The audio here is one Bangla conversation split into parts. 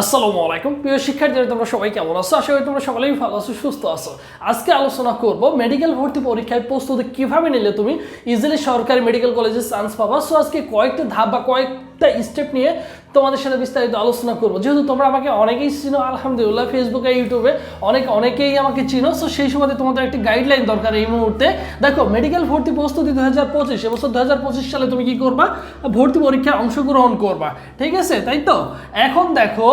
আসসালামু আলাইকুম। প্রিয় শিক্ষার্থীরা, তোমরা সবাই কেমন আছো? আশা করি তোমরা সকলেই ভালো আছো, সুস্থ আছো। আজকে আলোচনা করব মেডিকেল ভর্তি পরীক্ষায় প্রস্তুতি কীভাবে নিলে তুমি ইজিলি সরকারি মেডিকেল কলেজে চান্স পাবা। সো আজকে কয়েকটা ধাপ বা কয়েকটা স্টেপ নিয়ে তোমাদের সাথে বিস্তারিত আলোচনা করব। যেহেতু তোমরা আমাকে অনেকেই চিনো, আলহামদুলিল্লাহ ফেসবুকে ইউটিউবে অনেক অনেকেই আমাকে চিনো সো সেই সময় তোমাদের একটি গাইডলাইন দরকার এই মুহূর্তে। দেখো মেডিকেল ভর্তি প্রস্তুতি দু হাজার পঁচিশ, এবছর দু হাজার পঁচিশ সালে তুমি কি করবা? ভর্তি পরীক্ষায় অংশগ্রহণ করবা। ঠিক আছে? তাই তো? এখন দেখো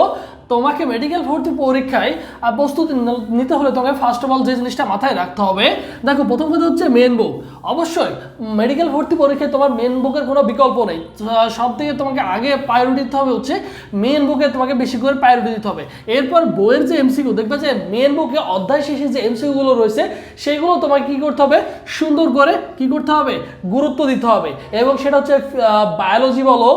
তোমাকে মেডিকেল ভর্তি পরীক্ষায় প্রস্তুতি নিতে হলে তোমাকে ফার্স্ট অফ অল যে জিনিসটা মাথায় রাখতে হবে, দেখো প্রথম কথা হচ্ছে মেন বুক অবশ্যই মেডিকেল ভর্তি পরীক্ষায় তোমার মেন বুকের কোনো বিকল্প নেই। সব থেকে তোমাকে আগে প্রায়োরিটি দিতে হবে হচ্ছে মেন বুকে তোমাকে বেশি করে প্রায়োরিটি দিতে হবে। এরপর বইয়ের যে এমসিকিউ দেখবে যে মেন বুকে অধ্যায় শেষে যে এমসিকিউগুলো রয়েছে, সেগুলো তোমাকে কি করতে হবে? সুন্দর করে কি করতে হবে? গুরুত্ব দিতে হবে। এবং সেটা হচ্ছে বায়োলজি বলো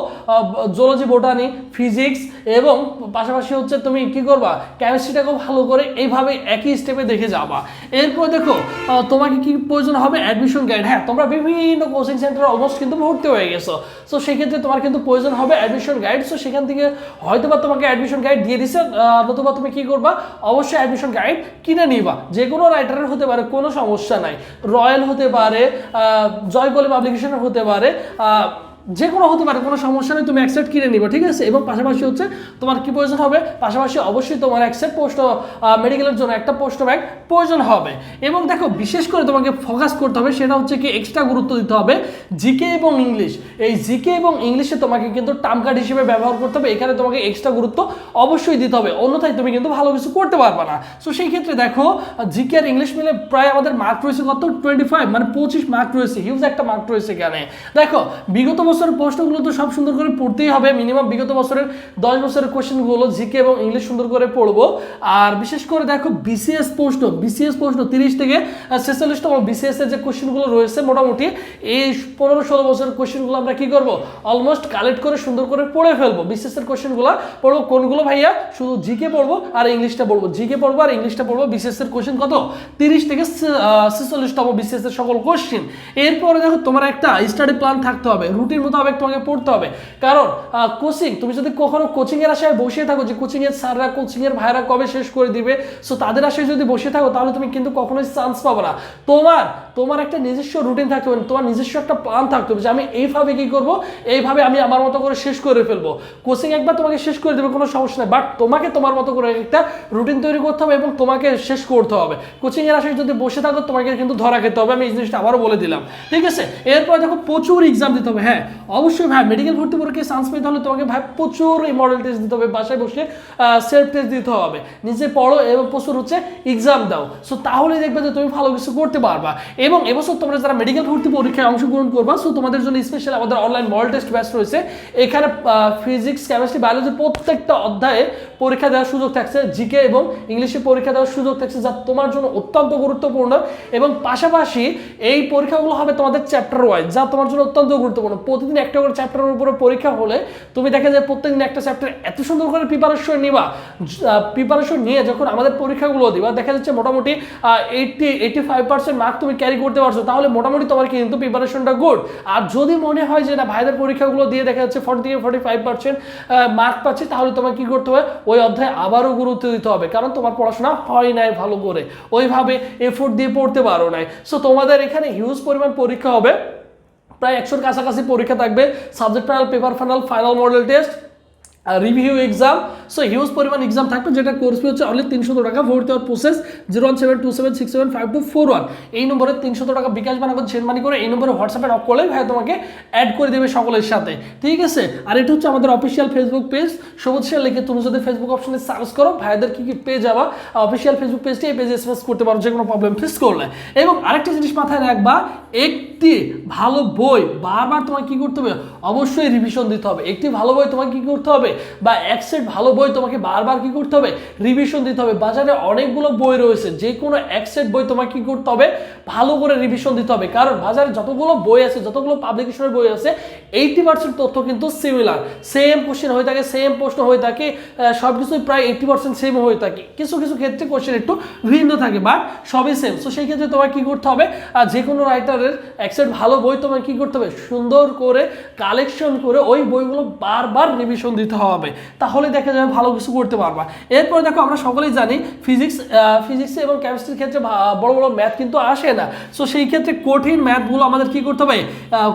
জুলজি বোটানি ফিজিক্স এবং পাশাপাশি হচ্ছে তুমি কি করবা? কেমিস্ট্রিটাকে ভালো করে এইভাবে একই স্টেপে দেখে যাবা। এরপর দেখো তোমাকে কি প্রয়োজন হবে? অ্যাডমিশন গাইড হ্যাঁ তোমরা বিভিন্ন কোচিং সেন্টারে অলমোস্ট কিন্তু ভর্তি হয়ে গেছো। সো সেক্ষেত্রে তোমার কিন্তু প্রয়োজন হবে অ্যাডমিশন গাইড সো সেখান থেকে হয়তো বা তোমাকে অ্যাডমিশন গাইড দিয়ে দিছে। নতুবা তুমি কি করবা? অবশ্যই অ্যাডমিশন গাইড কিনে নিবা। যে কোনো রাইটারের হতে পারে কোনো সমস্যা নাই। রয়্যাল হতে পারে আহ, জয়কলি পাবলিকেশনের হতে পারে। যে কোনো হতে পারে, কোনো সমস্যা নেই, তুমি অ্যাকসেপ্ট কিনে নিবা, ঠিক আছে? এবং পাশাপাশি হচ্ছে তোমার কি প্রয়োজন হবে? পাশাপাশি অবশ্যই তোমার অ্যাকসেপ্ট পোস্ট মেডিকেলের জন্য একটা পোস্ট ব্যাগ প্রয়োজন হবে। এবং দেখো, বিশেষ করে তোমাকে ফোকাস করতে হবে, সেটা হচ্ছে কি এক্সট্রা গুরুত্ব দিতে হবে জিকে এবং ইংলিশ এই জিকে এবং ইংলিশে তোমাকে কিন্তু টার্ম কার্ড হিসেবে ব্যবহার করতে হবে, এখানে তোমাকে এক্সট্রা গুরুত্ব অবশ্যই দিতে হবে। অন্যথায় তুমি কিন্তু ভালো কিছু করতে পারবে না। সো সেই ক্ষেত্রে দেখো জিকে আর ইংলিশ মিলে প্রায় আমাদের মার্ক রয়েছে কত? টোয়েন্টি ফাইভ মানে পঁচিশ মার্ক রয়েছে। হিউজ একটা মার্ক রয়েছে এখানে। দেখো, বিগত বছরের প্রশ্নগুলো তো সব সুন্দর করে পড়তেই হবে। মিনিমাম বিগত বছরের দশ বছরের কোশ্চেনগুলো জিকে এবং ইংলিশ সুন্দর করে পড়ব। আর বিশেষ করে দেখো বিসিএস প্রশ্ন বিসিএস প্রশ্ন তিরিশ থেকে ছেচল্লিশতম বিসিএস এর যে কোশ্চেনগুলো রয়েছে মোটামুটি, এই পনেরো ষোলো বছরের কোশ্চেনগুলো আমরা কি করব? অলমোস্ট কালেক্ট করে সুন্দর করে পড়ে ফেলব। বিসিএস এর কোশ্চেনগুলো পড়ব কোনগুলো ভাইয়া? শুধু জিকে পড়ব আর ইংলিশটা পড়ব। জিকে পড়ব আর ইংলিশটা পড়ব। বিসিএস এর কোশ্চেন কত? তিরিশ থেকে ছেচল্লিশতম বিসিএস এর সকল কোশ্চেন। এরপরে দেখো, তোমার একটা স্টাডি প্ল্যান থাকতে হবে। রুটিন মোতাবেক তোমাকে পড়তে হবে। কারণ কোচিং তুমি যদি কখনো কোচিং এর আশায় বসে থাকো যে কোচিং এর স্যাররা কোচিং এর ভাইরা কবে শেষ করে দিবে সো তাদের আশায় যদি বসে থাকো, তাহলে তুমি কিন্তু কখনোই চান্স পাবো না। তোমার তোমার একটা নিজস্ব রুটিন থাকতে হবে তোমার নিজস্ব একটা প্ল্যান থাকতে হবে যে আমি এইভাবে কি করব, এইভাবে আমি আমার মতো করে শেষ করে ফেলব। কোচিং একবার তোমাকে শেষ করে দেবে, কোনো সমস্যা নেই। বাট তোমাকে তোমার মতো করে একটা রুটিন তৈরি করতে হবে এবং তোমাকে শেষ করতে হবে। কোচিং এর আশায় যদি বসে থাকো, তোমাকে কিন্তু ধরা খেতে হবে। আমি এই জিনিসটা আবারও বলে দিলাম। ঠিক আছে? এরপর দেখো, প্রচুর এক্সাম দিতে হবে। হ্যাঁ অবশ্যই ভাই মেডিকেল ভর্তি পরীক্ষায় চান্স পেতে হলে তোমাকে ভাই প্রচুর এই মডেল টেস্ট দিতে হবে। বাসায় বসে সেলফ টেস্ট দিতে হবে। নিজে পড়ো এবং প্রচুর হচ্ছে এক্সাম দাও। সো তাহলে দেখবে যে তুমি ভালো কিছু করতে পারবা। এবং এবছর তোমরা যারা মেডিকেল ভর্তি পরীক্ষায় অংশগ্রহণ করবা সো তোমাদের জন্য স্পেশাল আমাদের অনলাইন মল টেস্ট ব্যাচ রয়েছে। এখানে ফিজিক্স কেমিস্ট্রি বায়োলজি প্রত্যেকটা অধ্যায়ে পরীক্ষা দেওয়ার সুযোগ থাকছে জিকে এবং ইংলিশে পরীক্ষা দেওয়ার সুযোগ থাকছে যা তোমার জন্য অত্যন্ত গুরুত্বপূর্ণ এবং পাশাপাশি এই পরীক্ষাগুলো হবে তোমাদের চ্যাপ্টার ওয়াইজ যা তোমার জন্য অত্যন্ত গুরুত্বপূর্ণ। প্রতিদিন একটা করে চ্যাপ্টারের উপরে পরীক্ষা হলে তুমি দেখে যে প্রত্যেকদিন একটা চ্যাপ্টার এত সুন্দর করে প্রিপারেশন নিবা প্রিপারেশন নিয়ে যখন আমাদের পরীক্ষাগুলো দিবা, দেখা যাচ্ছে মোটামুটি eighty eighty five percent mark তুমি ক্যারি করতে পারছ, তাহলে মোটামুটি তোমার কিন্তু প্রিপারেশনটা গুড আর যদি মনে হয় যে না, ভাইদের পরীক্ষাগুলো দিয়ে দেখা যাচ্ছে ফর্টি থেকে ফর্টি ফাইভ পার্সেন্ট মার্ক পাচ্ছি, তাহলে তোমাকে কি করতে হবে? ওই অধ্যায় আবারও গুরুত্ব দিতে হবে, কারণ তোমার পড়াশোনা হয় নাই ভালো করে। ওইভাবে এফোর্ট দিয়ে পড়তে পারো নাই। সো তোমাদের এখানে হিউজ পরিমাণ পরীক্ষা হবে। প্রায় একশোর কাছাকাছি পরীক্ষা থাকবে। Subject final paper final final model test review exam so huge পরিমাণ এক্সাম থাকবে, যেটা কোর্স ফি হচ্ছে অনলি তিনশো টাকা, ভর্তি হওয়ার process zero one seven two seven six seven five two four one এই নম্বরে তিনশো টাকা বিকাশ বানাবো সেন্ড মানি করে এই নম্বরে হোয়াটসঅ্যাপে নক করলেই ভাই তোমাকে অ্যাড করে দেবে সকলের সাথে। ঠিক আছে? আর এটা হচ্ছে আমাদের অফিসিয়াল ফেসবুক পেজ সবুজ শেয়ার লিখে তুমি যদি ফেসবুক অপশনে সার্চ করো, ভাইদের কি কি পেজ যাবা অফিসিয়াল ফেসবুক পেজটি এই পেজে এসএমএস করতে পারো যে কোনো প্রবলেম ফেস করলে। এবং আরেকটা জিনিস মাথায় রাখবা, একটি ভালো বই বারবার তোমাকে কি করতে হবে? অবশ্যই রিভিশন দিতে হবে। একটি ভালো বই তোমাকে কি করতে হবে? বা এক সেট ভালো বই তোমাকে বারবার কি করতে হবে? রিভিশন দিতে হবে। বাজারে অনেকগুলো বই রয়েছে। যে কোনো এক সেট বই তোমাকে কি করতে হবে? ভালো করে রিভিশন দিতে হবে। কারণ বাজারে যতগুলো বই আছে, যতগুলো পাবলিকেশনের বই আছে এইটি পার্সেন্ট তথ্য কিন্তু সিমিলার সেম কোশ্চেন হয়ে থাকে সেম প্রশ্ন হয়ে থাকে সব কিছুই প্রায় এইটি পার্সেন্ট সেম হয়ে থাকে। কিছু কিছু ক্ষেত্রে কোশ্চেন একটু ভিন্ন থাকে বাট সবই সেম সো সেই ক্ষেত্রে তোমার কি করতে হবে? আর যে কোনো রাইটারের একসেট ভালো বই তোমার কি করতে হবে? সুন্দর করে কালেকশন করে ওই বইগুলো বারবার রিভিশন দিতে হবে। তাহলে দেখা যাবে ভালো কিছু করতে পারবা। এরপর দেখো আমরা সকলেই জানি ফিজিক্স ফিজিক্স এবং কেমিস্ট্রির ক্ষেত্রে বড় বড় ম্যাথ কিন্তু আসে না। সো সেই ক্ষেত্রে কঠিন ম্যাথগুলো আমাদের কি করতে হবে?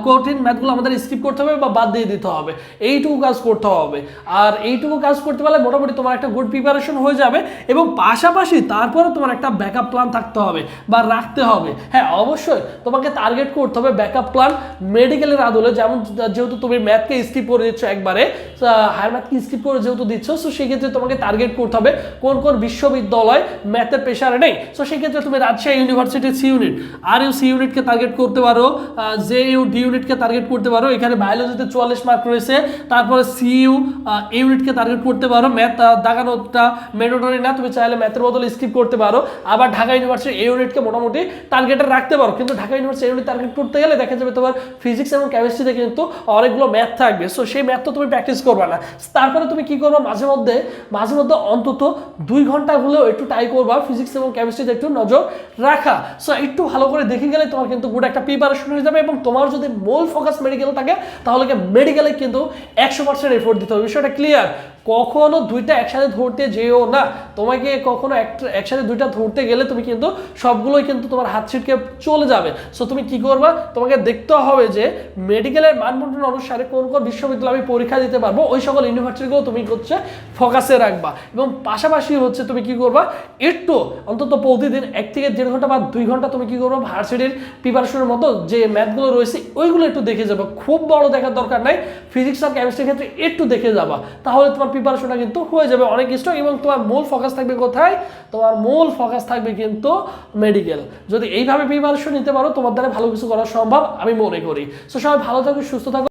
কঠিন ম্যাথগুলো আমাদের স্কিপ করতে হবে বা বাদ দিয়ে দিতে হবে। এইটুকু কাজ করতে হবে। আর এইটুকু কাজ করতে পারলে মোটামুটি তোমার একটা গুড প্রিপারেশন হয়ে যাবে এবং পাশাপাশি তারপরে তোমার একটা ব্যাকআপ প্ল্যান থাকতে হবে বা রাখতে হবে। হ্যাঁ অবশ্যই তোমাকে টার্গেট করতে হবে ব্যাকআপ প্ল্যান মেডিকেলের আদলে। যেমন, যেহেতু তুমি ম্যাথকে স্কিপ করে দিচ্ছ একবারে হায়ার ম্যাথকে স্কিপ করে যেহেতু দিচ্ছ সো সেক্ষেত্রে তোমাকে টার্গেট করতে হবে কোন কোন বিশ্ববিদ্যালয় ম্যাথের পেশারে নেই। সো সেক্ষেত্রে তুমি রাজশাহী ইউনিভার্সিটির সি ইউনিট আর ইউ সি ইউনিটকে টার্গেট করতে পারো জে ইউ ডি ইউনিটকে টার্গেট করতে পারো, এখানে বায়োলজিতে চুয়াল্লিশ মার্ক রয়েছে, তারপরে সি ইউ ইউনিটকে টার্গেট করতে পারো ম্যাথ দাগানোটা ম্যান্ডেটরি না, তুমি চাইলে ম্যাথের বদলে স্কিপ করতে পারো, আবার ঢাকা ইউনিভার্সিটি এই ইউনিটকে মোটামুটি টার্গেটে রাখতে পারো। কিন্তু ঢাকা ইউনিভার্সিটি ইউনিট টার্গেট করতে গেলে দেখা যাবে তোমার ফিজিক্স এবং কেমিস্ট্রিতে কিন্তু অনেকগুলো ম্যাথ থাকবে। সো সেই ম্যাথ তো তুমি প্র্যাকটিস করবে না। তারপরে তুমি কি করবে? মাঝে মধ্যে, মাঝে মধ্যে অন্তত দুই ঘণ্টা হলেও একটু ট্রাই করবা ফিজিক্স এবং কেমিস্ট্রিতে একটু নজর রাখা। সো একটু ভালো করে দেখে গেলে তোমার কিন্তু গুড একটা প্রিপারেশন হয়ে যাবে এবং তোমার যদি মূল ফোকাস মেডিকেল থাকে, তাহলে মেডিকেলে কিন্তু একশো পার্সেন্ট এফোর্ট দিতে হবে। বিষয়টা ক্লিয়ার কখনো দুইটা একসাথে ধরতে যেও না। তোমাকে কখনো একটা- একসাথে দুইটা ধরতে গেলে তুমি কিন্তু সবগুলোই কিন্তু তোমার হাত ছিটকে চলে যাবে। সো তুমি কি করবা? তোমাকে দেখতে হবে যে মেডিকেলের মানবন্টন অনুসারে কোন কোন বিশ্ববিদ্যালয়ে আমি পরীক্ষা দিতে পারব, ওই সকল ইউনিভার্সিটিগুলো তুমি হচ্ছে ফোকাসে রাখবা। এবং পাশাপাশি হচ্ছে তুমি কি করবা? একটু অন্তত প্রতিদিন এক থেকে দেড় ঘণ্টা বা দুই ঘণ্টা তুমি কি করবা? ভার্সিটির প্রিপারেশনের মতো যে ম্যাথগুলো রয়েছে, ওইগুলো একটু দেখে যাবা। খুব বড় দেখার দরকার নাই। ফিজিক্স আর কেমিস্ট্রির ক্ষেত্রে একটু দেখে যাবা। তাহলে তোমার প্রিপারেশনটা কিন্তু হয়ে যাবে অনেক স্ট্রং এবং তোমার মূল ফোকাস থাকবে কোথায়? তোমার মূল ফোকাস থাকবে কিন্তু মেডিকেল যদি এইভাবে প্রিপারেশন নিতে পারো, তোমার দ্বারা ভালো কিছু করা সম্ভব, আমি মনে করি। সো সবাই ভালো থাকো, সুস্থ থাকো।